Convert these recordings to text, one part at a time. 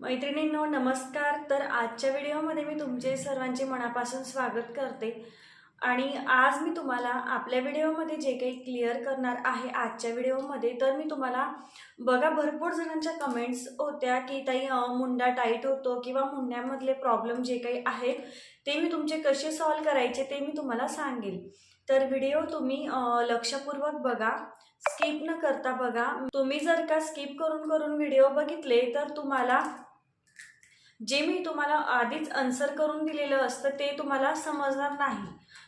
मैत्रिणींनो नमस्कार. तर आजच्या व्हिडिओमध्ये मी तुमचे सर्वांचे मनापासून स्वागत करते. आणि आज मी तुम्हाला आपल्या व्हिडिओमध्ये जे काही क्लिअर करणार आहे आजच्या व्हिडिओमध्ये तर मी तुम्हाला बघा भरपूर जणांच्या कमेंट्स होत्या की ताई मुंडा टाईट होतो किंवा मुंड्यामधले प्रॉब्लेम जे काही आहेत ते मी तुमचे कसे सॉल्व करायचे ते मी तुम्हाला सांगेल. तर व्हिडिओ तुम्ही लक्षपूर्वक बघा. स्किप न करता बघा. तुम्ही जर का स्किप करून करून व्हिडिओ बघितले तर तुम्हाला जे मी तुम्हाला आधीच आन्सर करून दिलेलं असतं ते तुम्हाला समजणार नाही.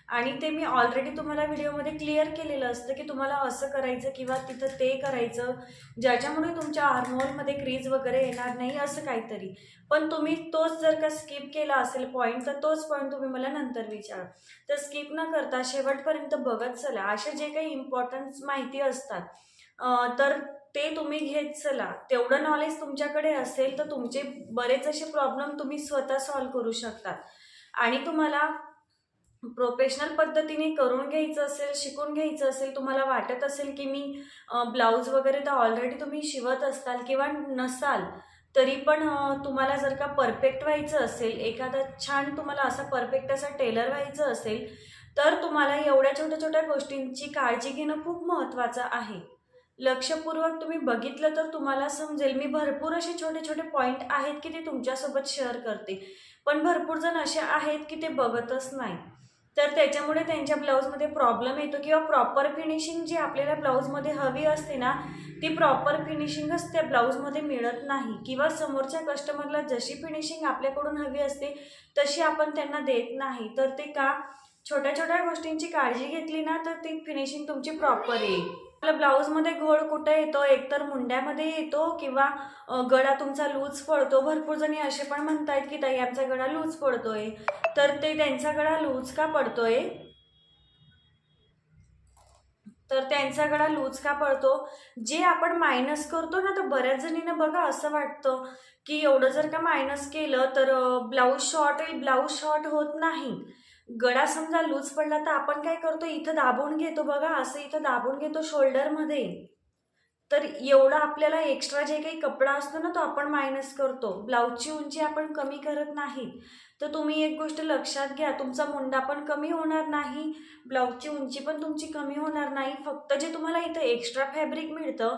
आणि ते मी ऑलरेडी तुम्हाला व्हिडिओमध्ये क्लिअर केलेलं असतं की तुम्हाला असं करायचं किंवा तिथं ते करायचं ज्याच्यामुळे तुमच्या हार्मोनमध्ये क्रीज वगैरे येणार नाही असं काहीतरी. पण तुम्ही तोच जर का स्किप केला असेल पॉईंट तर तोच पॉईंट तुम्ही मला नंतर विचारा. तर स्किप न करता शेवटपर्यंत बघत चला. असे जे काही इम्पॉर्टन्स माहिती असतात तर ते तुम्ही घेत चला. तेवढं नॉलेज तुमच्याकडे असेल तर तुमचे बरेच असे प्रॉब्लेम तुम्ही स्वतः सॉल्व्ह करू शकतात. आणि तुम्हाला प्रोफेशनल पद्धतीने करून घ्यायचं असेल शिकून घ्यायचं असेल तुम्हाला वाटत असेल की मी ब्लाऊज वगैरे तर ऑलरेडी तुम्ही शिवत असाल किंवा नसाल तरी पण तुम्हाला जर का परफेक्ट व्हायचं असेल एखादा छान तुम्हाला असा परफेक्ट असा टेलर व्हायचं असेल तर तुम्हाला एवढ्या छोट्या छोट्या गोष्टींची काळजी घेणं खूप महत्त्वाचं आहे. लक्षपूर्वक तुम्ही बघितलं तर तुम्हाला समजेल. मी भरपूर असे छोटे छोटे पॉईंट आहेत की ते तुमच्यासोबत शेअर करते. पण भरपूर जण असे आहेत की ते बघतच नाही तर त्याच्यामुळे त्यांच्या ब्लाऊजमध्ये प्रॉब्लेम येतो किंवा प्रॉपर फिनिशिंग जी आपल्याला ब्लाऊजमध्ये हवी असते ना ती प्रॉपर फिनिशिंगच त्या ब्लाऊजमध्ये मिळत नाही. किंवा समोरच्या कस्टमरला जशी फिनिशिंग आपल्याकडून हवी असते तशी आपण त्यांना देत नाही. तर ते का? छोट्या छोट्या गोष्टींची काळजी घेतली ना तर ती फिनिशिंग तुमची प्रॉपर येईल. आपल्या ब्लाऊजमध्ये घोळ कुठे येतो? एकतर मुंड्यामध्ये येतो किंवा गळा तुमचा लूज पडतो. भरपूर जणी असे पण म्हणतायत की ताई आमचा गळा लूज पडतोय. तर ते त्यांचा गळा लूज का पडतोय? तर त्यांचा गळा लूज का पडतो? जे आपण मायनस करतो ना तर बऱ्याच जणींना बघा असं वाटतं की एवढं जर का मायनस केलं तर ब्लाऊज शॉर्ट येईल ब्लाऊज शॉर्ट होत नाही. गळा समजा लूज पडला तर आपण काय करतो? इथं दाबून घेतो बघा असं इथं दाबून घेतो शोल्डरमध्ये तर एवढा आपल्याला एक्स्ट्रा जे काही कपडा असतो ना तो आपण मायनस करतो. ब्लाऊजची उंची आपण कमी करत नाही. तर तुम्ही एक गोष्ट लक्षात घ्या तुमचा मुंडा पण कमी होणार नाही ब्लाऊजची उंची पण तुमची कमी होणार नाही. फक्त जे तुम्हाला इथं एक्स्ट्रा फॅब्रिक मिळतं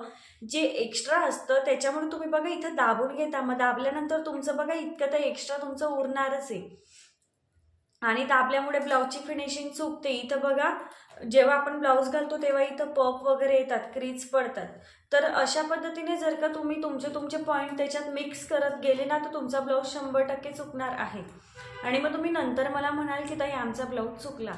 जे एक्स्ट्रा असतं त्याच्यामुळे तुम्ही बघा इथं दाबून घेता. मग दाबल्यानंतर तुमचं बघा इतकं तर एक्स्ट्रा तुमचं उरणारच आहे. आणि दाबल्यामुळे ब्लाऊजची फिनिशिंग चुकते इथं बघा जेव्हा आपण ब्लाऊज घालतो तेव्हा इथं पप वगैरे येतात क्रीज पडतात. तर अशा पद्धतीने जर का तुम्ही तुमचे तुमचे पॉईंट त्याच्यात मिक्स करत गेले ना तर तुमचा ब्लाऊज शंभर टक्के चुकणार आहे. आणि मग तुम्ही नंतर मला म्हणाल की ताई आमचा ब्लाऊज चुकला.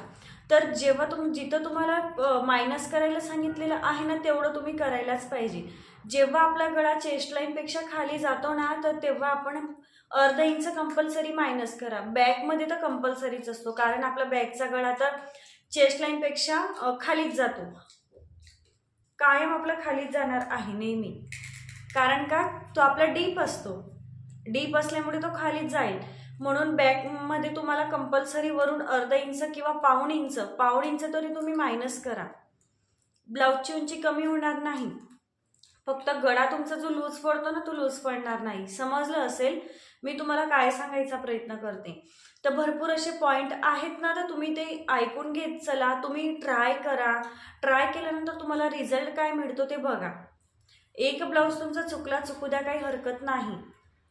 तर जेव्हा तुम जिथं तुम्हाला मायनस करायला सांगितलेलं आहे ना तेवढं तुम्ही करायलाच पाहिजे. जेव्हा आपला गळा चेस्ट लाईनपेक्षा खाली जातो ना तर तेव्हा आपण अर्धा इंच कंपल्सरी मायनस करा. बॅकमध्ये तर कंपल्सरीच असतो. कारण आपला बॅकचा गळा तर चेस्ट लाईनपेक्षा खालीच जातो. कायम आपला खालीच जाणार आहे नेहमी. कारण का? तो आपला डीप असतो. डीप असल्यामुळे तो खालीच जाईल. म्हणून बॅकमध्ये तुम्हाला कंपल्सरी वरून अर्धा इंच किंवा पाऊण इंच पाऊण इंच तरी तुम्ही मायनस करा. ब्लाऊजची उंची कमी होणार नाही. फक्त गळा तुमचा जो लूज पडतो ना तो लूज पडणार नाही. समजलं असेल? मी तुम्हाला काय सांगायचा प्रयत्न करते. तर भरपूर असे पॉईंट आहेत ना तर तुम्ही ते ऐकून घेत चला. तुम्ही ट्राय करा. ट्राय केल्यानंतर तुम्हाला रिझल्ट काय मिळतो ते बघा. एक ब्लाऊज तुमचा चुकला चुकू द्या काही हरकत नाही.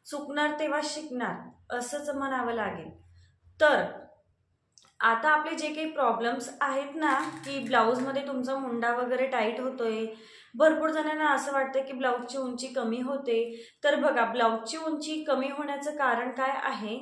चुकणार तेव्हा शिकणार असंच म्हणावं लागेल. तर आता आपले जे काही प्रॉब्लेम्स आहेत ना की ब्लाऊजमध्ये तुमचा मुंडा वगैरे टाईट होतोय भरपूर जणांना असं वाटतं की ब्लाऊजची उंची कमी होते. तर बघा ब्लाऊजची उंची कमी होण्याचं कारण काय आहे?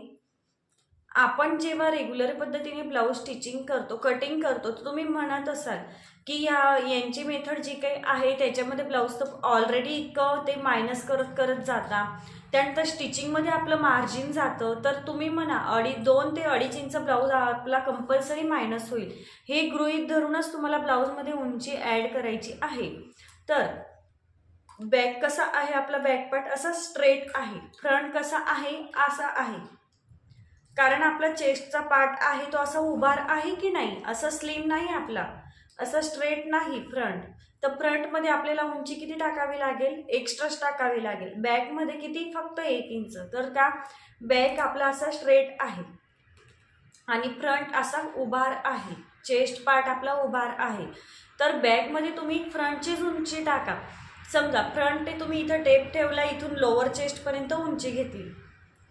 आपण जेव्हा रेग्युलर पद्धतीने ब्लाऊज स्टिचिंग करतो कटिंग करतो तर तुम्ही म्हणत असाल की या यांची मेथड जी काही आहे त्याच्यामध्ये ब्लाऊज तर ऑलरेडी इतकं ते मायनस करत करत जाता. त्यानंतर स्टिचिंगमध्ये आपलं मार्जिन जातं. तर तुम्ही म्हणा अडी दोन ते अडीच इंच ब्लाऊज आपला कंपल्सरी मायनस होईल. हे गृहीत धरूनच तुम्हाला ब्लाऊजमध्ये उंची ॲड करायची आहे. तर बॅक कसा आहे आपला बॅक पार्ट असा स्ट्रेट आहे. फ्रंट कसा आहे? असा आहे. कारण आपला चेस्टचा पार्ट आहे तो असा उभार आहे की नाही? असा स्लिम नाही आपला. असं स्ट्रेट नाही फ्रंट. तर फ्रंटमध्ये आपल्याला उंची किती टाकावी लागेल? एक्स्ट्राच टाकावी लागेल. बॅकमध्ये किती? फक्त एक इंच. तर का? बॅक आपला असा स्ट्रेट आहे. आणि फ्रंट असा उभार आहे. चेस्ट पार्ट आपला उभार आहे. तर बॅकमध्ये तुम्ही फ्रंटचीच उंची टाका. समजा फ्रंट ते तुम्ही इथं टेप ठेवला इथून लोअर चेस्टपर्यंत उंची घेतली.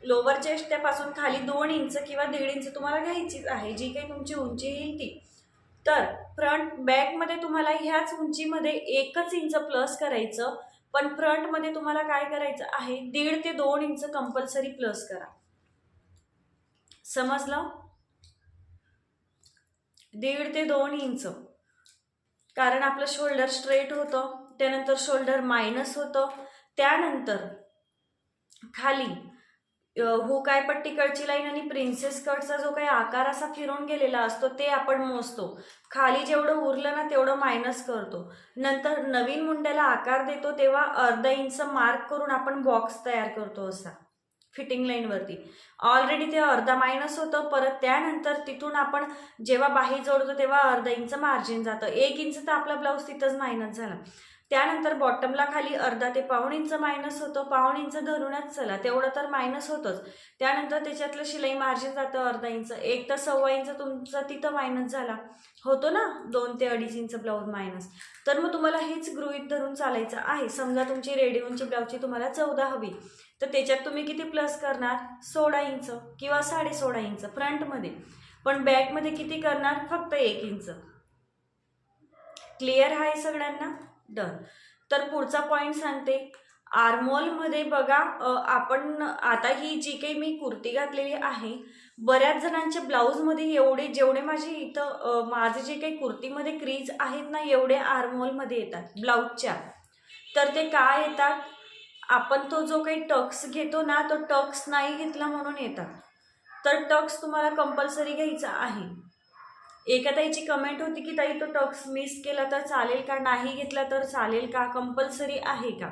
लोअर चेस्ट त्यापासून खाली दोन इंच किंवा दीड इंच तुम्हाला घ्यायचीच आहे जी काही तुमची उंची येईल ती. तर फ्रंट बॅकमध्ये तुम्हाला ह्याच उंचीमध्ये एकच इंच प्लस करायचं पण फ्रंटमध्ये तुम्हाला काय करायचं आहे दीड ते दोन इंच कंपल्सरी प्लस करा. समजलं? दीड ते दोन इंच. कारण आपलं शोल्डर स्ट्रेट होतं त्यानंतर शोल्डर मायनस होतं त्यानंतर खाली हो काय पट्टी लाईन आणि प्रिन्सेस कटचा जो काही आकार असा फिरून गेलेला असतो ते आपण मोजतो. खाली जेवढं उरलं ना तेवढं मायनस करतो. नंतर नवीन मुंड्याला आकार देतो तेव्हा अर्धा इंच मार्क करून आपण बॉक्स तयार करतो असा. फिटिंग लाईनवरती. ऑलरेडी ते अर्धा मायनस होतं परत त्यानंतर तिथून आपण जेव्हा बाही जोडतो तेव्हा अर्धा इंच मार्जिन जातं. एक इंच तर आपला ब्लाऊज तिथंच मायनस झाला. त्यानंतर बॉटमला खाली अर्धा ते पाऊण इंच मायनस होतं पाऊण इंच धरूनच चला. तेवढं तर मायनस होतंच. त्यानंतर त्याच्यातलं शिलाई मार्जिन जातं अर्धा इंच एक तर सव्वा इंच तुमचा तिथं मायनस झाला. होतो ना दोन ते अडीच इंच ब्लाऊज मायनस तर मग तुम्हाला हेच गृहीत धरून चालायचं आहे. समजा तुमची रेडी उंची ब्लाऊजची तुम्हाला चौदा हवी. तर त्याच्यात तुम्ही किती प्लस करणार? सोळा इंच किंवा साडे सोळा इंच फ्रंटमध्ये पण बॅकमध्ये किती करणार? फक्त एक इंच. क्लिअर आहे सगळ्यांना? डन तर पुढचा पॉईंट सांगते. आर्मोलमध्ये बघा आपण आता ही जी काही मी कुर्ती घातलेली आहे बऱ्याच जणांच्या ब्लाऊजमध्ये एवढे जेवढे माझे इथं माझे जे काही कुर्तीमध्ये क्रीज आहेत ना एवढे आर्मोलमध्ये येतात ब्लाऊजच्या तर ते काय येतात? आपण तो जो काही टक्स घेतो ना तो टक्स नाही घेतला म्हणून येतात. तर टक्स तुम्हाला कंपल्सरी घ्यायचा आहे. एका ताईची कमेंट होती की ताई तो टक्स मिस केला तर चालेल का? नाही घेतला तर चालेल का? कंपल्सरी आहे का?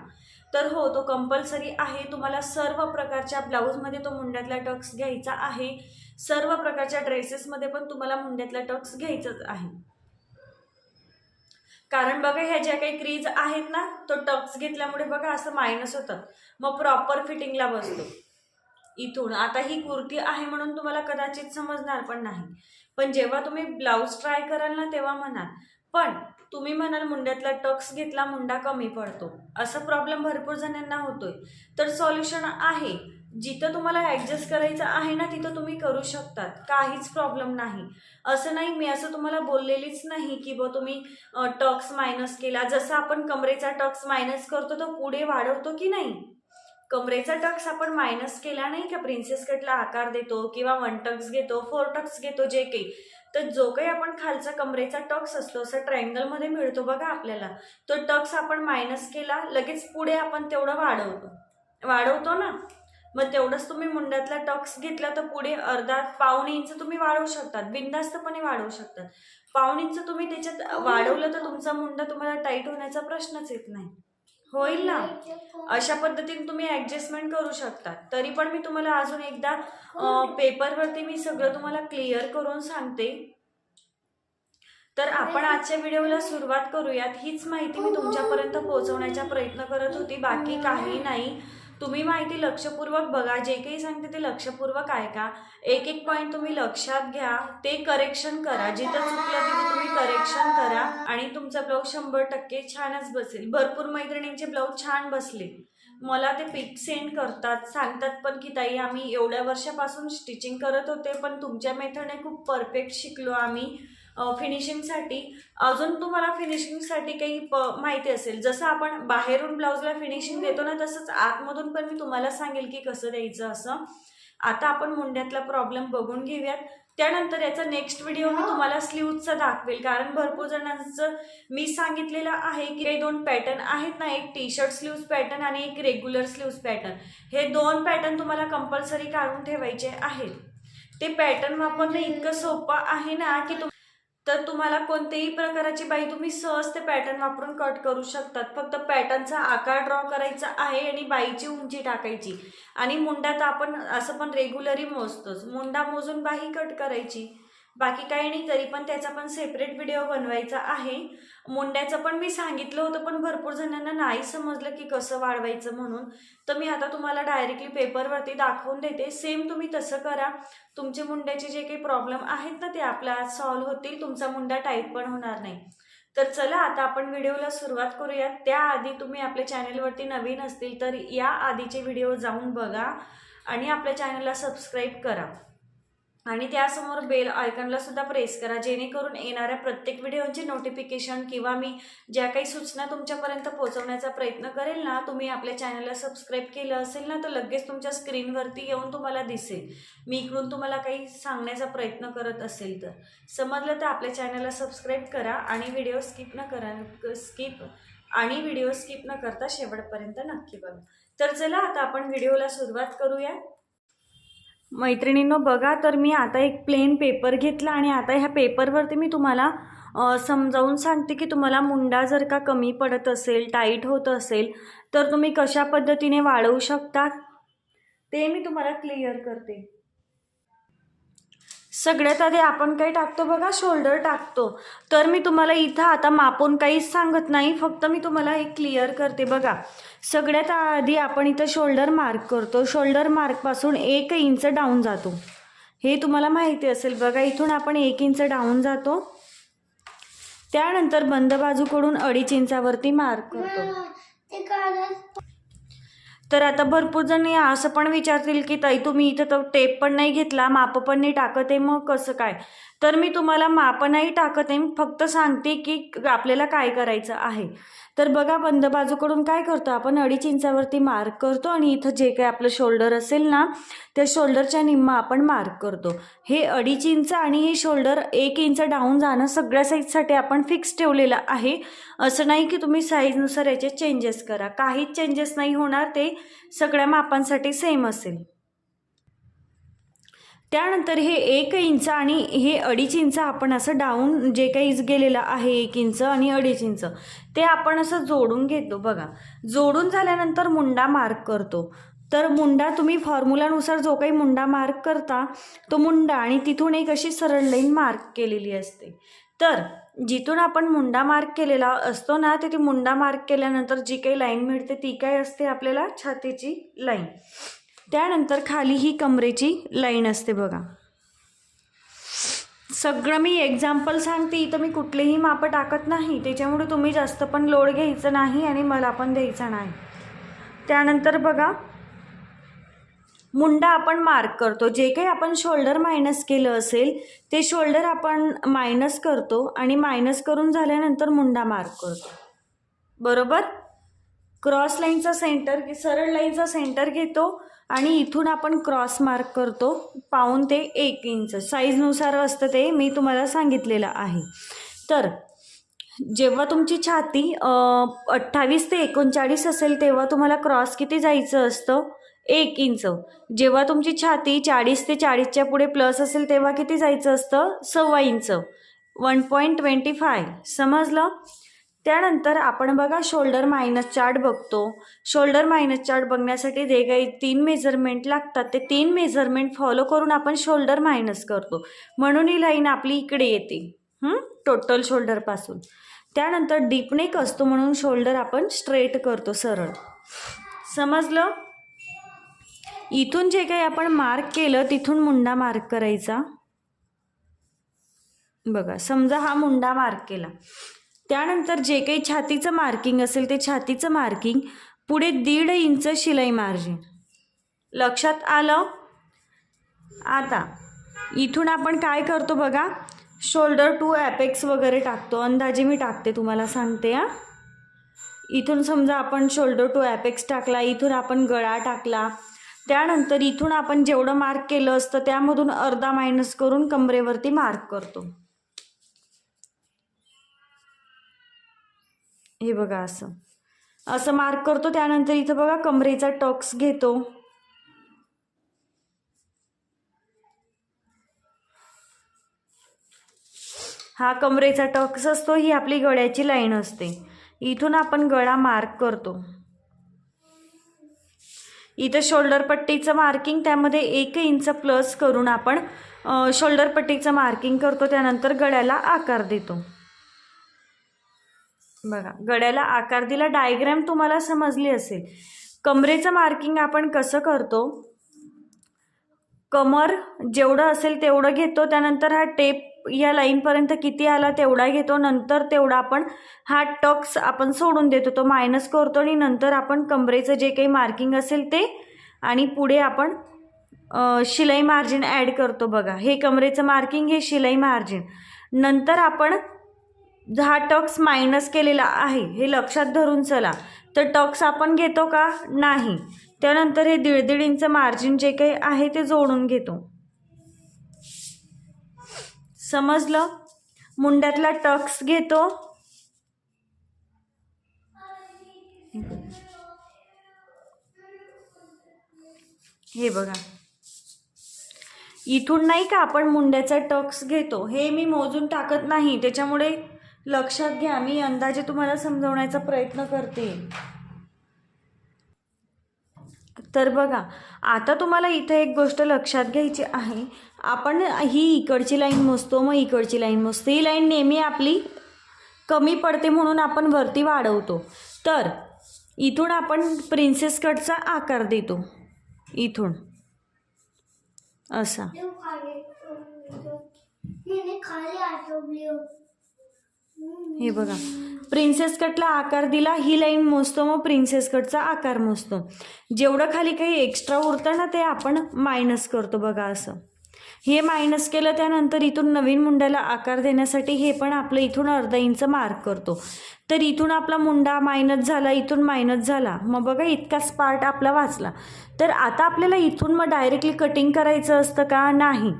तर हो तो कंपल्सरी आहे. तुम्हाला सर्व प्रकारच्या ब्लाऊजमध्ये तो मुंड्यातला टक्स घ्यायचा आहे. सर्व प्रकारच्या ड्रेसेसमध्ये पण तुम्हाला मुंड्यातला टक्स घ्यायचाच आहे. कारण बघा ह्या ज्या काही क्रीज आहेत ना तो टक्स घेतल्यामुळे बघा असं मायनस होतं. मग प्रॉपर फिटिंगला बसतो. इथून. आता ही कुर्ती आहे म्हणून तुम्हाला कदाचित समजणार पण नाही. पण जेव्हा तुम्ही ब्लाऊज ट्राय कराल ना तेव्हा म्हणाल. पण तुम्ही म्हणाल मुंड्यातला टक्स घेतला मुंडा कमी पडतो. असं प्रॉब्लेम भरपूर जणांना होतोय. तर सॉल्युशन आहे. जिथं तुम्हाला ॲडजस्ट करायचं आहे ना तिथं तुम्ही करू शकतात. काहीच प्रॉब्लेम नाही. असं नाही मी असं तुम्हाला बोललेलीच नाही की बा तुम्ही टक्स मायनस केला. जसं आपण कमरेचा टक्स मायनस करतो तो पुढे वाढवतो की नाही? कमरेचा टक्स आपण मायनस केला नाही का? प्रिन्सेस कटला आकार देतो किंवा वन टक्स घेतो फोर टक्स घेतो जे काही. तर जो काही आपण खालचा कमरेचा टक्स असतो असं ट्रायंगलमध्ये मिळतो बघा आपल्याला. तो टक्स आपण मायनस केला लगेच पुढे आपण तेवढं वाढवतो. वाढवतो ना? मग तेवढंच तुम्ही मुंड्यातला टक्स घेतला तर पुढे अर्धा पाऊण इंच तुम्ही वाढवू शकतात बिनधास्तपणे वाढवू शकतात. पाऊण इंच तुम्ही त्याच्यात वाढवलं तर तुमचा मुंडा तुम्हाला टाईट होण्याचा प्रश्नच येत नाही. होईल ना? अशा पद्धतीने तुम्ही ॲडजस्टमेंट करू शकता तरी पण मी तुम्हाला अजून एकदा पेपरवरती मी सगळं तुम्हाला क्लिअर करून सांगते. तर आपण आजच्या व्हिडिओला सुरुवात करूयात. हीच माहिती मी तुमच्यापर्यंत पोहोचवण्याचा प्रयत्न करत होती. बाकी काही नाही. तुम्ही माहिती लक्षपूर्वक बघा जे काही सांगते ते लक्षपूर्वक ऐका. एक एक पॉईंट तुम्ही लक्षात घ्या ते करेक्शन करा. जिथं चुकलं तिथं तुम्ही करेक्शन करा आणि तुमचा ब्लाऊज शंभर टक्के छानच बसेल. भरपूर मैत्रिणींचे ब्लाऊज छान बसले. मला ते पिक सेंड करतात सांगतात पण की ताई आम्ही एवढ्या वर्षापासून स्टिचिंग करत होते पण तुमच्या मेथडने खूप परफेक्ट शिकलो आम्ही. फिनिशिंगसाठी अजून तुम्हाला फिनिशिंगसाठी काही प माहिती असेल. जसं आपण बाहेरून ब्लाऊजला फिनिशिंग देतो ना तसंच आतमधून पण मी तुम्हाला सांगेल की कसं द्यायचं असं. आता आपण मुंड्यातला प्रॉब्लेम बघून घेऊयात. त्यानंतर याचा नेक्स्ट व्हिडिओ मी तुम्हाला स्लीवचा दाखवेल. कारण भरपूर जणांचं मी सांगितलेलं आहे की हे दोन पॅटर्न आहेत ना एक टी शर्ट स्लीव्ज पॅटर्न आणि एक रेग्युलर स्लीव्ज पॅटर्न हे दोन पॅटर्न तुम्हाला कंपल्सरी काढून ठेवायचे आहेत. ते पॅटर्न वापरणं इतकं सोपं आहे ना की तुम तर तुम्हाला कोणत्याही प्रकाराची बाई तुम्ही सहज ते पॅटर्न वापरून कट करू शकतात. फक्त पॅटर्नचा आकार ड्रॉ करायचा आहे आणि बाईची उंची टाकायची. आणि मुंडात आपण असं पण रेग्युलरी मोजतोच. मुंडा मोजून बाही कट करायची. बाकी काही नाही तरी पण त्याचा पण सेपरेट व्हिडिओ बनवायचा आहे. मुंड्याचं पण मी सांगितलं होतं पण भरपूर जणांना नाही समजलं की कसं वाढवायचं म्हणून. तर मी आता तुम्हाला डायरेक्टली पेपरवरती दाखवून देते. सेम तुम्ही तसं करा. तुमचे मुंड्याचे जे काही प्रॉब्लेम आहेत ना ते आपल्या सॉल्व्ह होतील. तुमचा मुंडा टाईट पण होणार नाही. तर चला आता आपण व्हिडिओला सुरुवात करूया त्याआधी तुम्ही आपल्या चॅनलवरती नवीन असतील तर या आधीचे व्हिडिओ जाऊन बघा आणि आपल्या चॅनलला सबस्क्राईब करा. आणि त्यासमोर बेल आयकनला सुद्धा प्रेस करा जेणेकरून येणाऱ्या प्रत्येक व्हिडिओचे नोटिफिकेशन किंवा मी ज्या काही सूचना तुमच्यापर्यंत पोहोचवण्याचा प्रयत्न करेल ना तुम्ही आपल्या चॅनलला सबस्क्राईब केलं असेल ना तर लगेच तुमच्या स्क्रीनवरती येऊन तुम्हाला दिसेल. मी इकडून तुम्हाला काही सांगण्याचा प्रयत्न करत असेल तर. समजलं तर आपल्या चॅनलला सबस्क्राईब करा आणि व्हिडिओ स्किप न करा स्किप आणि व्हिडिओ स्किप न करता शेवटपर्यंत नक्की बघा. तर चला आता आपण व्हिडिओला सुरुवात करूया. मैत्रिणींनो बघा तर मी आता एक प्लेन पेपर घेतला आणि आता ह्या पेपरवरती मी तुम्हाला समजावून सांगते की तुम्हाला मुंडा जर का कमी पडत असेल टाईट होत असेल तर तुम्ही कशा पद्धतीने वाढवू शकता ते मी तुम्हाला क्लिअर करते. सगळ्यात आधी आपण काय टाकतो बघा शोल्डर टाकतो. तर मी तुम्हाला इथं आता मापून काहीच सांगत नाही फक्त मी तुम्हाला हे क्लिअर करते बघा. सगळ्यात आधी आपण इथं शोल्डर मार्क करतो. शोल्डर मार्कपासून एक इंच डाऊन जातो. हे तुम्हाला माहिती असेल बघा इथून आपण एक इंच डाऊन जातो. त्यानंतर बंद बाजूकडून अडीच इंचावरती मार्क करतो. तर आता भरपूर जण या असं पण विचारतील की ताई तुम्ही इथं तर टेप पण नाही घेतला माप पण नाही टाकत आहे मग कसं काय? तर मी तुम्हाला माप नाही टाकत आहे फक्त सांगते की आपल्याला काय करायचं आहे. तर बघा बंद बाजूकडून काय करतो आपण? अडीच इंचावरती मार्क करतो आणि इथं जे काही आपलं शोल्डर असेल ना त्या शोल्डरच्या निम्मा आपण मार्क करतो. हे अडीच इंच आणि हे शोल्डर एक इंच डाऊन जाणं सगळ्या साईजसाठी आपण फिक्स ठेवलेलं आहे. असं नाही की तुम्ही साईजनुसार याचे चेंजेस करा. काहीच चेंजेस नाही होणार ते सगळ्या मापांसाठी सेम असेल. त्यानंतर हे एक इंच आणि हे अडीच इंच आपण असं डाऊन जे काही गेलेलं आहे एक इंच आणि अडीच इंच ते आपण असं जोडून घेतो. बघा जोडून झाल्यानंतर मुंडा मार्क करतो. तर मुंडा तुम्ही फॉर्म्युलानुसार जो काही मुंडा मार्क करता तो मुंडा आणि तिथून एक अशी सरळ लाईन मार्क केलेली असते. तर जिथून आपण मुंडा मार्क केलेला असतो ना तिथे मुंडा मार्क केल्यानंतर जी काही लाईन मिळते ती काय असते आपल्याला? छातीची लाईन. त्यानंतर खाली ही कमरेची लाईन असते बघा. सगळं मी एक्झाम्पल सांगते इथं मी कुठलेही मापं टाकत नाही त्याच्यामुळे तुम्ही जास्त पण लोड घ्यायचं नाही आणि मला पण द्यायचा नाही. त्यानंतर बघा मुंडा आपण मार्क करतो. जे काही आपण शोल्डर मायनस केलं असेल ते शोल्डर आपण मायनस करतो आणि मायनस करून झाल्यानंतर मुंडा मार्क करतो. बरोबर? क्रॉस लाईनचा सेंटर सरळ लाईनचा सेंटर घेतो आणि इथून आपण क्रॉस मार्क करतो पाऊन ते एक इंच. साईजनुसार असतं ते मी तुम्हाला सांगितलेलं आहे. तर जेव्हा तुमची छाती अठ्ठावीस ते एकोणचाळीस असेल तेव्हा तुम्हाला क्रॉस किती जायचं असतं? एक इंच. जेव्हा तुमची छाती चाळीस ते चाळीसच्या पुढे प्लस असेल तेव्हा किती जायचं असतं? सव्वा inch. One point twenty five. समजलं? त्यानंतर आपण बघा शोल्डर मायनस चार्ट बघतो. शोल्डर मायनस चार्ट बघण्यासाठी जे काही तीन मेजरमेंट लागतात. ते तीन मेजरमेंट फॉलो करून आपण शोल्डर मायनस करतो. म्हणून ही लाईन आपली इकडे येते. टोटल शोल्डरपासून त्यानंतर डीपनेक असतो म्हणून शोल्डर आपण स्ट्रेट करतो सरळ. समजलं? इथून जे काही आपण मार्क केलं तिथून मुंडा मार्क करायचा. बघा समजा हा मुंडा मार्क केला. त्यानंतर जे काही छातीचं मार्किंग असेल ते छातीचं मार्किंग पुढे दीड इंच शिलाई मार्जिन लक्षात आलं? आता इथून आपण काय करतो बघा? शोल्डर टू ॲपेक्स वगैरे टाकतो. अंदाजे मी टाकते तुम्हाला सांगते हां. इथून समजा आपण शोल्डर टू ॲपेक्स टाकला इथून आपण गळा टाकला. त्यानंतर इथून आपण जेवढं मार्क केलं असतं त्यामधून अर्धा मायनस करून कमरेवरती मार्क करतो. हे बघा असं. असं मार्क करतो त्यानंतर इथं बघा कमरेचा टॉक्स घेतो. हा कमरेचा टक्स असतो ही आपली गळ्याची लाईन असते. इथून आपण गळा मार्क करतो. इथं शोल्डर पट्टीचं मार्किंग त्यामध्ये एक इंच प्लस करून आपण शोल्डर पट्टीचं मार्किंग करतो त्यानंतर गळ्याला आकार देतो. बघा गळ्याला आकार दिला डायग्रॅम तुम्हाला समजली असेल. कमरेचं मार्किंग आपण कसं करतो? कमर जेवढं असेल तेवढं घेतो त्यानंतर हा टेप या लाईनपर्यंत किती आला तेवढा घेतो नंतर तेवढा आपण हा टक्स आपण सोडून देतो तो मायनस करतो आणि नंतर आपण कमरेचं जे काही मार्किंग असेल ते आणि पुढे आपण शिलाई मार्जिन ॲड करतो बघा. हे कमरेचं मार्किंग हे शिलाई मार्जिन नंतर आपण हा टक्स मायनस केलेला आहे हे लक्षात धरून चला. तर टक्स आपण घेतो का? नाही. त्यानंतर हे दीड दीड इंच मार्जिन जे काही आहे ते जोडून घेतो. समजलं? मुंड्यातला टक्स घेतो. हे बघा. इथून नाही का आपण मुंड्याचा टक्स घेतो? हे मी मोजून टाकत नाही. त्याच्यामुळे लक्षात घ्या मी अंदाजे तुम्हाला समजवण्याचा प्रयत्न करते. तर बघा आता तुम्हाला इथे एक गोष्ट लक्षात घ्यायची आहे. आपण ही इकडची लाईन मोजतो मग इकडची लाईन मोजतो. ही लाईन नेहमी आपली कमी पडते म्हणून आपण वरती वाढवतो. तर इथून आपण प्रिन्सेस कटचा आकार देतो. इथून. असा. हे बघा. प्रिन्सेस कटला आकार दिला ही लाईन मोजतो मग प्रिन्सेस कटचा आकार मोजतो. जेवढं खाली काही एक्स्ट्रा उरतं ना ते आपण मायनस करतो बघा असं. हे मायनस केलं त्यानंतर इथून नवीन मुंड्याला आकार देण्यासाठी हे पण आपलं इथून अर्धा इंच मार्क करतो. तर इथून आपला मुंडा मायनस झाला इथून मायनस झाला. मग बघा इतकाच पार्ट आपला वाचला. तर आता आपल्याला इथून मग डायरेक्टली कटिंग करायचं असतं का? नाही.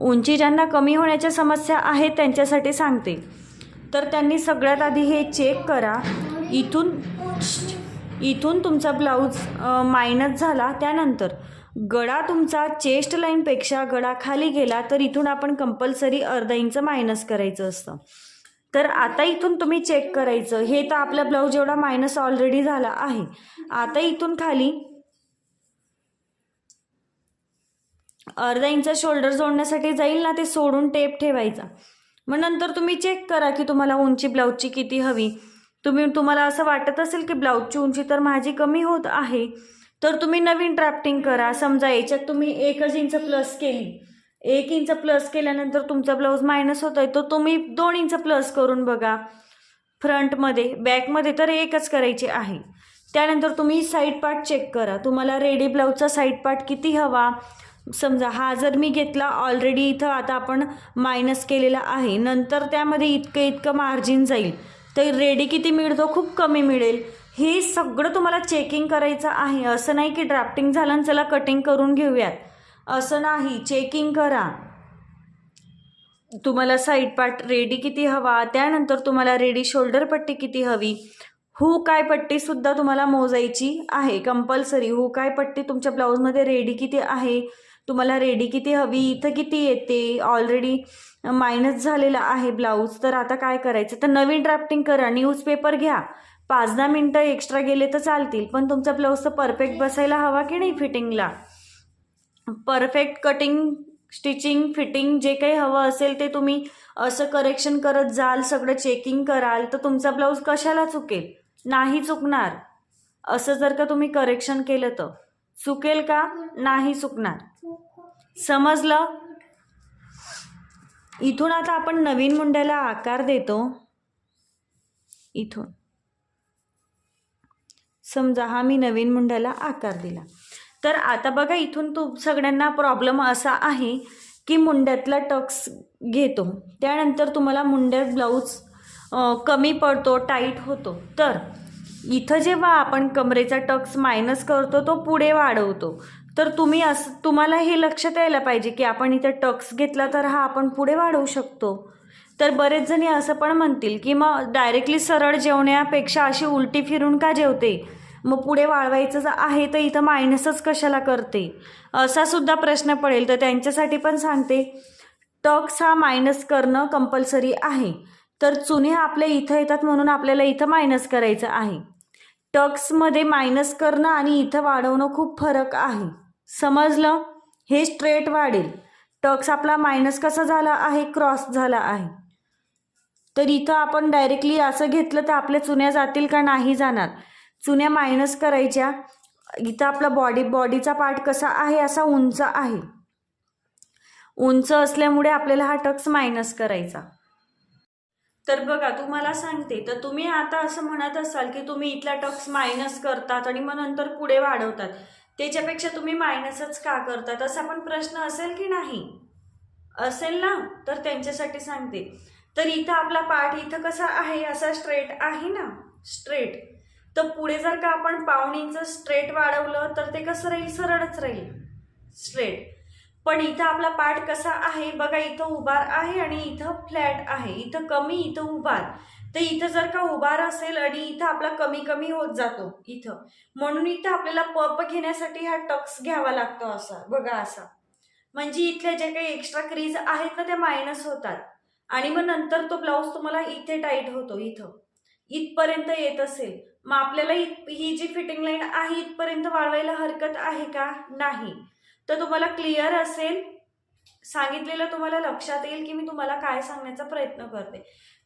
उंची ज्यांना कमी होण्याच्या समस्या आहेत त्यांच्यासाठी सांगते. तर त्यांनी सगळ्यात आधी हे चेक करा. इथून इथून तुमचा ब्लाऊज मायनस झाला. त्यानंतर गळा तुमचा चेस्ट लाईनपेक्षा गळा खाली गेला तर इथून आपण कंपल्सरी अर्धा इंच मायनस करायचं असतं. तर आता इथून तुम्ही चेक करायचं. हे तर आपला ब्लाऊज एवढा मायनस ऑलरेडी झाला आहे. आता इथून खाली अर्धा इंच शोल्डर जोडण्यासाठी जाईल ना ते सोडून टेप ठेवायचा. मग नंतर तुम्ही चेक करा की तुम्हाला उंची ब्लाऊजची किती हवी. तुम्ही तुम्हाला असं वाटत असेल की ब्लाऊजची उंची तर माझी कमी होत आहे. तर तुम्ही नवीन ड्राफ्टिंग करा. समजा याच्यात तुम्ही एकच इंच प्लस केली. एक इंच प्लस केल्यानंतर तुमचा ब्लाऊज मायनस होत आहे तर तुम्ही दोन इंच प्लस करून बघा. फ्रंटमध्ये बॅकमध्ये तर एकच करायचे आहे. त्यानंतर तुम्ही साईड पार्ट चेक करा. तुम्हाला रेडी ब्लाऊजचा साईड पार्ट किती हवा? समजा हा जर मी घेतला ऑलरेडी इथं आता आपण मायनस केलेला आहे नंतर त्यामध्ये इतकं इतकं मार्जिन जाईल. तर रेडी किती मिळतो? खूप कमी मिळेल. हे सगळं तुम्हाला चेकिंग करायचं आहे. असं नाही की ड्राफ्टिंग झालं आणि चला कटिंग करून घेऊयात. असं नाही. चेकिंग करा. तुम्हाला साईड पार्ट रेडी किती हवा त्यानंतर तुम्हाला रेडी शोल्डर पट्टी किती हवी. हू काय पट्टीसुद्धा तुम्हाला मोजायची आहे. कंपल्सरी हू काय पट्टी तुमच्या ब्लाऊजमध्ये रेडी किती आहे? तुम्हाला रेडी किती हवी इथं किती येते? ऑलरेडी मायनस झालेला आहे ब्लाऊज तर आता काय करायचं? तर नवीन ड्राफ्टिंग करा न्यूजपेपर घ्या. पाच दहा मिनटं एक्स्ट्रा गेले तर चालतील पण तुमचा ब्लाऊज तर परफेक्ट बसायला हवा की नाही फिटिंगला परफेक्ट कटिंग स्टिचिंग फिटिंग जे काही हवं असेल ते तुम्ही असं करेक्शन करत जाल सगळं चेकिंग कराल तर तुमचा ब्लाऊज कशाला चुकेल? नाही चुकणार. असं जर का तुम्ही करेक्शन केलं तर. चुकेल का? नाही चुकणार. समजलं? इथून आता आपण नवीन मुंड्याला आकार देतो. इथून. समजा हा मी नवीन मुंड्याला आकार दिला. तर आता बघा इथून तू सगळ्यांना प्रॉब्लेम असा आहे की मुंड्यातला टक्स घेतो. त्यानंतर तुम्हाला मुंड्यात ब्लाऊज कमी पडतो टाईट होतो. तर इथं जेव्हा आपण कमरेचा टक्स मायनस करतो तो पुढे वाढवतो. तर तुम्ही असं तुम्हाला हे लक्षात यायला पाहिजे की आपण इथं टक्स घेतला तर हा आपण पुढे वाढवू शकतो. तर बरेच जणी असं पण म्हणतील की मग डायरेक्टली सरळ जेवण्यापेक्षा अशी उलटी फिरून का जेवते? मग पुढे वाढवायचं जर आहे तर इथं मायनसच कशाला करते? असा सुद्धा प्रश्न पडेल. तर त्यांच्यासाठी पण सांगते. टक्स हा मायनस करणं कंपल्सरी आहे. तर चुने आपल्या इथं येतात म्हणून आपल्याला इथं मायनस करायचं आहे. टक्समध्ये मायनस करणं आणि इथं वाढवणं खूप फरक आहे. समजलं? हे स्ट्रेट वाढेल. टक्स आपला मायनस कसा झाला आहे? क्रॉस झाला आहे. तर इथं आपण डायरेक्टली असं घेतलं तर आपल्या चुन्या जातील का नाही जाणार. चुन्या मायनस करायच्या. इथं आपला बॉडी बॉडीचा पार्ट कसा आहे? असा उंच आहे. उंच असल्यामुळे आपल्याला हा टक्स मायनस करायचा. तर बघा तुम्हाला सांगते. तर तुम्ही आता असं म्हणत असाल की तुम्ही इथला टक्स मायनस करतात आणि मग नंतर पुढे वाढवतात. त्याच्यापेक्षा तुम्ही मायनसच का करतात? असा पण प्रश्न असेल की नाही? असेल ना? तर त्यांच्यासाठी सांगते. तर इथं आपला पाठ इथं कसा आहे? असा स्ट्रेट आहे ना? स्ट्रेट तर पुढे जर का आपण पाऊण स्ट्रेट वाढवलं तर ते कसं राहील? सरळच राहील. स्ट्रेट पण इथं आपला पाठ कसा आहे? बघा इथं उभार आहे आणि इथं फ्लॅट आहे. इथं कमी इथं उभार. तर इथं जर का उभार असेल आणि इथं आपला कमी कमी होत जातो इथं म्हणून इथं आपल्याला पप घेण्यासाठी हा टक्स घ्यावा लागतो असा बघा असा. म्हणजे इथल्या ज्या काही एक्स्ट्रा क्रीज आहेत ना त्या मायनस होतात. आणि मग नंतर तो ब्लाऊज तुम्हाला इथे टाईट होतो इथं. इथपर्यंत येत असेल. मग आपल्याला ही जी फिटिंग लाईन आहे इथपर्यंत वाढवायला हरकत आहे का? नाही. तर तुम्हाला क्लिअर असेल सांगितलेलं तुम्हाला लक्षात येईल की मी तुम्हाला काय सांगण्याचा प्रयत्न करते.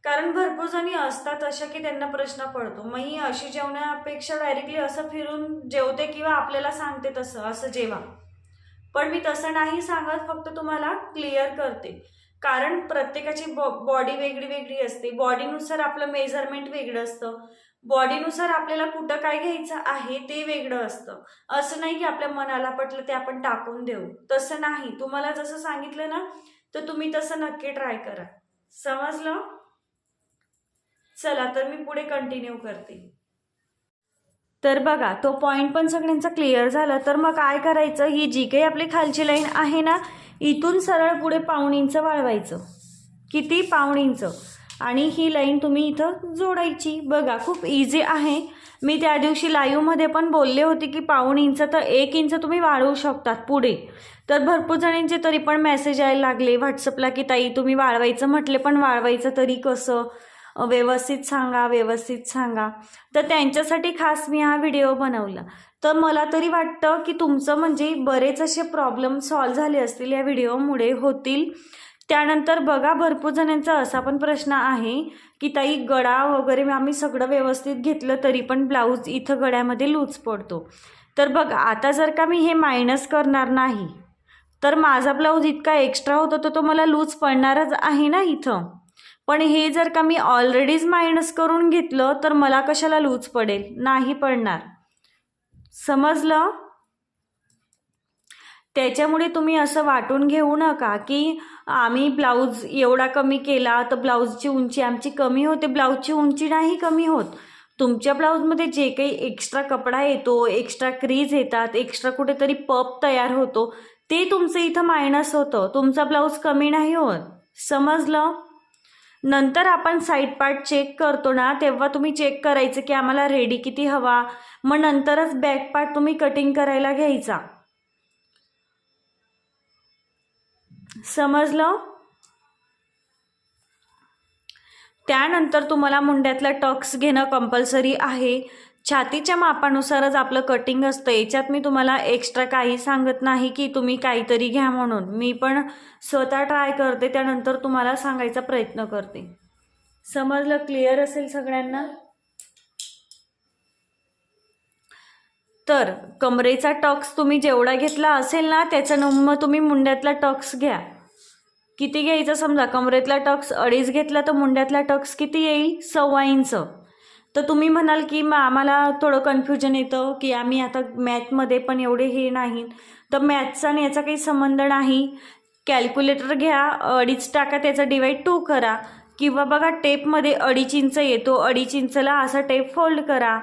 कारण भरपूर जणी असतात अशा की त्यांना प्रश्न पडतो. मग ही अशी जेवण्यापेक्षा डायरेक्टली असं फिरून जेवते किंवा आपल्याला सांगते तसं असं जेवा पण मी तसं नाही सांगत फक्त तुम्हाला क्लिअर करते. कारण प्रत्येकाची बॉ बॉडी वेगळी वेगळी असते. बॉडीनुसार आपलं मेजरमेंट वेगळं असतं. बॉडीनुसार आपल्याला कुठं काय घ्यायचं आहे ते वेगळं असतं. असं नाही की आपल्या मनाला पटलं ते आपण टाकून देऊ. तसं नाही. तुम्हाला जसं सांगितलं ना तर तुम्ही तसं नक्की ट्राय करा. समजलं? चला तर मी पुढे कंटिन्यू करते. तर बघा तो पॉईंट पण सगळ्यांचा क्लिअर झाला. तर मग काय करायचं? ही जी काही आपली खालची लाईन आहे ना इथून सरळ पुढे पाऊण इंच वाळवायचं किती? पाऊण इंच. आणि ही लाईन तुम्ही इथं जोडायची. बघा खूप इझी आहे. मी त्या दिवशी लाईव्हमध्ये पण बोलले होते की पाऊण इंच तर एक इंच तुम्ही वाढवू शकतात पुढे. तर भरपूर जणांचे तरी पण मेसेज यायला लागले व्हॉट्सअपला की ताई तुम्ही वाढवायचं म्हटले पण वाढवायचं तरी कसं? व्यवस्थित सांगा व्यवस्थित सांगा. तर त्यांच्यासाठी खास मी हा व्हिडिओ बनवला. तर मला तरी वाटतं की तुमचं म्हणजे बरेच असे प्रॉब्लेम सॉल्व झाले असतील या व्हिडिओमुळे होतील. त्यानंतर बघा भरपूर जणांचा असा पण प्रश्न आहे की ताई गळा वगैरे आम्ही सगळं व्यवस्थित घेतलं तरी पण ब्लाऊज इथं गळ्यामध्ये लूज पडतो. तर बघा आता जर का मी हे मायनस करणार नाही तर माझा ब्लाऊज इतका एक्स्ट्रा होतो तर तो मला लूज पडणारच आहे ना इथं. पण हे जर का मी ऑलरेडीच मायनस करून घेतलं तर मला कशाला लूज पडेल? नाही पडणार. समजलं? त्याच्यामुळे तुम्ही असं वाटून घेऊ नका की आम्ही ब्लाऊज एवढा कमी केला तर ब्लाऊजची उंची आमची कमी होते. ब्लाऊजची उंची नाही कमी होत. तुमच्या ब्लाऊजमध्ये जे काही एक्स्ट्रा कपडा येतो एक्स्ट्रा क्रीज येतात एक्स्ट्रा कुठेतरी पप तयार होतो ते तुमचं इथं मायनस होतं. तुमचा ब्लाऊज कमी नाही होत. समजलं? नंतर आपण साईड पार्ट चेक करतो ना तेव्हा तुम्ही चेक करायचं की आम्हाला रेडी किती हवा. मग नंतरच बॅक पार्ट तुम्ही कटिंग करायला घ्यायचा. समजलं? त्यानंतर तुम्हाला मुंड्यातला टक्स घेणं कंपल्सरी आहे. छातीच्या मापानुसारच आपलं कटिंग असतं. याच्यात मी तुम्हाला एक्स्ट्रा काही सांगत नाही की तुम्ही काहीतरी घ्या म्हणून. मी पण स्वतः ट्राय करते त्यानंतर तुम्हाला सांगायचा प्रयत्न करते. समजलं? क्लिअर असेल सगळ्यांना? तर कमरेचा टक्स तुम्ही जेवढा घेतला असेल ना त्याच्या मग तुम्ही मुंड्यातला टक्स घ्या. किती घ्यायचं? समजा कमरेतला टक्स अडीच घेतला तर मुंड्यातला टक्स किती येईल? सव्वा इंच. तर तुम्ही म्हणाल की मग आम्हाला थोडं कन्फ्युजन येतं की आम्ही आता मॅथमध्ये पण एवढे हे नाही. तर मॅथचा आणि याचा काही संबंध नाही. कॅल्क्युलेटर घ्या अडीच टाका त्याचा डिवाईड टू करा. किंवा बघा टेपमध्ये अडीच इंच येतो. अडीच इंचला असा टेप फोल्ड करा.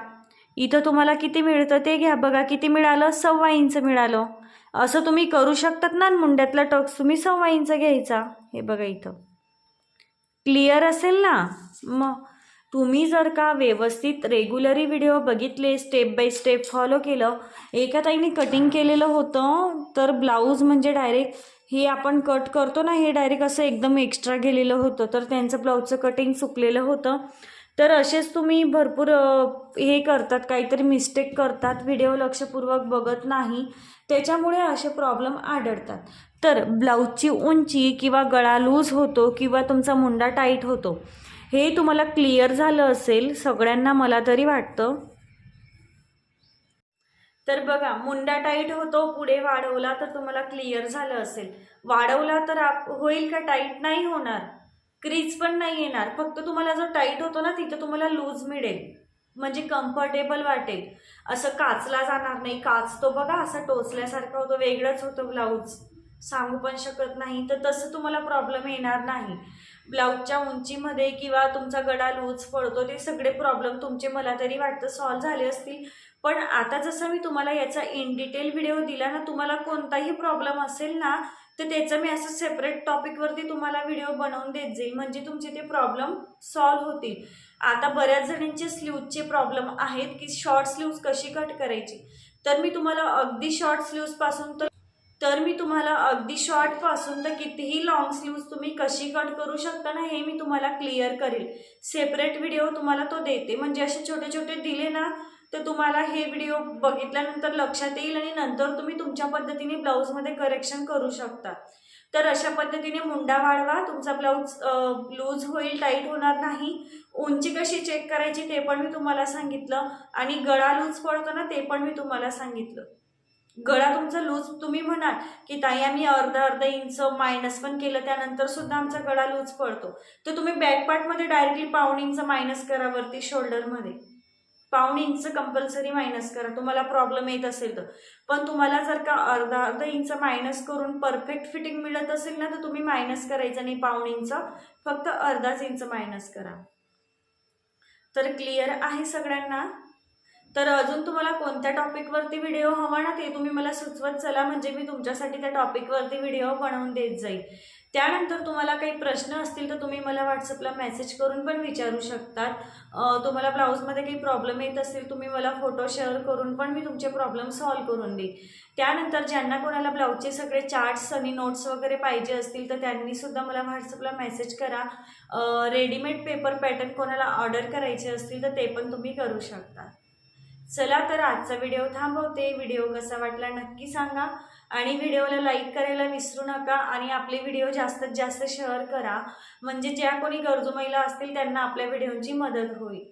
इथं तुम्हाला किती मिळतं ते घ्या. बघा किती मिळालं? सव्वा इंच मिळालं. असं तुम्ही करू शकतात ना मुंड्यातला टक्स तुम्ही सव्वा इंच घ्यायचा. हे बघा इथं. क्लिअर असेल ना? मग तुम्ही जर का व्यवस्थित रेग्युलरी व्हिडिओ बघितले स्टेप बाय स्टेप फॉलो केलं एका ताईने कटिंग केलेलं होतं तर ब्लाऊज म्हणजे डायरेक्ट हे आपण कट करतो ना हे डायरेक्ट असं एकदम एक्स्ट्रा गेलेलं होतं तर त्यांचं ब्लाऊजचं कटिंग चुकलेलं होतं. तर असेच तुम्ही भरपूर हे करतात काहीतरी मिस्टेक करतात व्हिडिओ लक्षपूर्वक बघत नाही. त्याच्यामुळे असे प्रॉब्लेम आढळतात. तर ब्लाऊजची उंची किंवा गळा लूज होतो किंवा तुमचा मुंडा टाईट होतो हे तुम्हाला क्लिअर झालं असेल सगळ्यांना मला तरी वाटतं. तर बघा मुंडा टाईट होतो पुढे वाढवला तर तुम्हाला क्लिअर झालं असेल. वाढवला तर आप होईल का टाईट नाही होणार. क्रीज पण नाही येणार. फक्त तुम्हाला जो टाईट होतो ना तिथं तुम्हाला लूज मिळेल. म्हणजे कम्फर्टेबल वाटेल. असं काचला जाणार नाही. काच तो बघा असं टोचल्यासारखं होतं वेगळंच होतं ब्लाऊज. सांगू पण शकत नाही. तर तसं तुम्हाला प्रॉब्लेम येणार नाही. ब्लाऊजच्या उंचीमध्ये किंवा तुमचा गडा लूज पडतो ते सगळे प्रॉब्लेम तुमचे मला तरी वाटतं सॉल्व झाले असतील. पण आता जसं मी तुम्हाला याचा इन डिटेल व्हिडिओ दिला ना तुम्हाला कोणताही प्रॉब्लेम असेल ना तर त्याचं मी असं सेपरेट टॉपिकवरती तुम्हाला व्हिडिओ बनवून देत जाईल. म्हणजे तुमचे ते प्रॉब्लेम सॉल्व होतील. आता बऱ्याच जणींचे स्लीवचे प्रॉब्लेम आहेत की शॉर्ट स्लीव्ज कशी कट करायची? तर मी तुम्हाला अगदी शॉर्ट स्लीव्जपासून तर तर मी तुम्हाला अगदी शॉर्टपासून तर कितीही लॉंग स्लीव्ज तुम्ही कशी कट करू शकता ना हे मी तुम्हाला क्लिअर करेल. सेपरेट व्हिडिओ तुम्हाला तो देते. म्हणजे असे छोटे छोटे दिले ना तर तुम्हाला हे व्हिडिओ बघितल्यानंतर लक्षात येईल आणि नंतर तुम्ही तुमच्या पद्धतीने ब्लाऊजमध्ये करेक्शन करू शकता. तर अशा पद्धतीने मुंडा वाढवा. तुमचा ब्लाऊज लूज होईल टाईट होणार नाही. उंची कशी चेक करायची ते पण मी तुम्हाला सांगितलं. आणि गळा लूज पडतो ना ते पण मी तुम्हाला सांगितलं. गळा तुमचा लूज तुम्ही म्हणाल की ताई आम्ही अर्धा अर्धा इंच मायनस पण केलं त्यानंतर सुद्धा आमचा गळा लूज पडतो. तर तुम्ही बॅक पार्टमध्ये डायरेक्टली पाऊण इंच मायनस करा वरती शोल्डरमध्ये पाऊण इंच कंपल्सरी मायनस करा. तुम्हाला प्रॉब्लेम येत असेल तर. पण तुम्हाला जर का अर्धा अर्धा इंच मायनस करून परफेक्ट फिटिंग मिळत असेल ना तर तुम्ही मायनस करायचं नाही पाऊण इंच फक्त अर्धाच इंच मायनस करा. तर क्लिअर आहे सगळ्यांना? तर अजून तुम्हाला कोणत्या टॉपिकवरती व्हिडिओ हवा ना ते तुम्ही मला सुचवत चला म्हणजे मी तुमच्यासाठी त्या टॉपिकवरती व्हिडिओ बनवून देत जाईल. त्यानंतर तुम्हाला काही प्रश्न असतील तर तुम्ही मला व्हॉट्सअपला मेसेज करून पण विचारू शकतात. तुम्हाला ब्लाऊजमध्ये काही प्रॉब्लेम येत असतील तुम्ही मला फोटो शेअर करून पण मी तुमचे प्रॉब्लेम सॉल्व करून देईन. त्यानंतर ज्यांना कोणाला ब्लाऊजचे सगळे चार्ट्स आणि नोट्स वगैरे पाहिजे असतील तर त्यांनी सुद्धा मला व्हॉट्सअपला मेसेज करा. रेडीमेड पेपर पॅटर्न कोणाला ऑर्डर करायचे असतील तर ते पण तुम्ही करू शकता. चला तर आजचा व्हिडिओ थांबवते. व्हिडिओ कसा वाटला नक्की सांगा. आणि व्हिडिओला लाईक करायला विसरू नका आणि आपले व्हिडिओ जास्तीत जास्त शेअर करा. म्हणजे ज्या कोणी गरजू महिला असतील त्यांना आपल्या व्हिडिओची मदत होईल.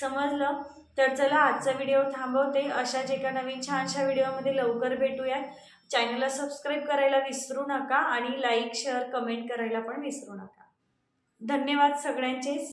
समजलं? तर चला आजचा व्हिडिओ थांबवते. अशा जे एका नवीन छानशा व्हिडिओमध्ये लवकर भेटूयात. चॅनलला सबस्क्राईब करायला विसरू नका आणि लाईक शेअर कमेंट करायला पण विसरू नका. धन्यवाद सगळ्यांचे